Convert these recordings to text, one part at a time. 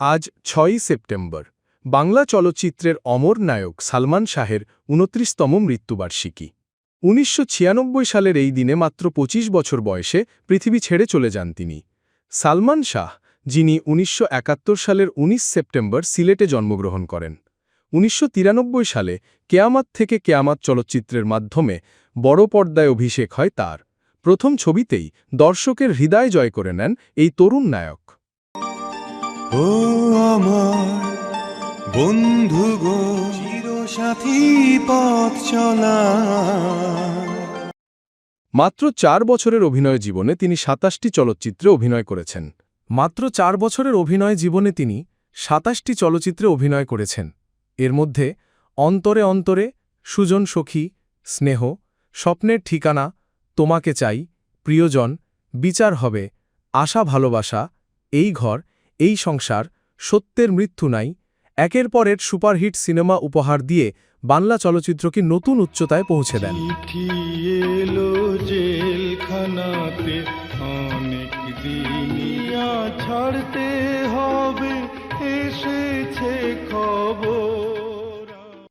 আজ ছয়ই সেপ্টেম্বর, বাংলা চলচ্চিত্রের অমর নায়ক সালমান শাহের উনত্রিশতম মৃত্যুবার্ষিকী। উনিশশো ছিয়ানব্বই সালের এই দিনে মাত্র ২৫ বছর বয়সে পৃথিবী ছেড়ে চলে যান তিনি। সালমান শাহ, যিনি উনিশশো একাত্তর সালের ১৯ সেপ্টেম্বর সিলেটে জন্মগ্রহণ করেন। উনিশশো তিরানব্বই সালে কেয়ামাত থেকে কেয়ামাত চলচ্চিত্রের মাধ্যমে বড় পর্দায় অভিষেক হয় তার। প্রথম ছবিতেই দর্শকের হৃদয় জয় করে নেন এই তরুণ নায়ক। ও আমার বন্ধু গো পথ চলা। মাত্র চার বছরের অভিনয় জীবনে তিনি সাতাশটি চলচ্চিত্রে অভিনয় করেছেন। মাত্র চার বছরের অভিনয় জীবনে তিনি সাতাশটি চলচ্চিত্রে অভিনয় করেছেন। এর মধ্যে অন্তরে অন্তরে সুজন সখী, স্নেহ, স্বপ্নের ঠিকানা, তোমাকে চাই, প্রিয়জন, বিচার হবে, আশা ভালোবাসা, এই ঘর এই সংসার সত্যের মৃত্যু নাই একের পর এক সুপারহিট সিনেমা উপহার দিয়ে বাংলা চলচ্চিত্রকে নতুন উচ্চতায় পৌঁছে দেন।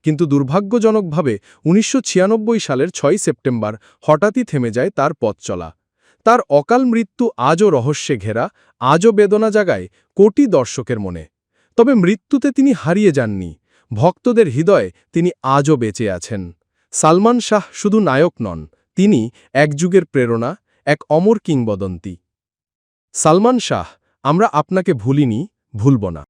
কিন্তু দুর্ভাগ্যজনকভাবে উনিশশো ছিয়ানব্বই সালের ছয় সেপ্টেম্বর হঠাৎই থেমে যায় তার পথ চলা। তার অকাল মৃত্যু আজও রহস্যে ঘেরা, আজও বেদনা জাগায় কোটি দর্শকের মনে। তবে মৃত্যুতে তিনি হারিয়ে যাননি, ভক্তদের হৃদয়ে তিনি আজও বেঁচে আছেন। সালমান শাহ শুধু নায়ক নন, তিনি এক যুগের প্রেরণা, এক অমর কিংবদন্তি। সালমান শাহ, আমরা আপনাকে ভুলিনি, ভুলব না।